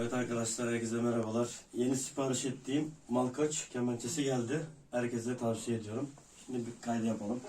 Evet arkadaşlar herkese merhabalar. Yeni sipariş ettiğim malkaç kemençesi geldi. Herkese tavsiye ediyorum. Şimdi bir kaydı yapalım.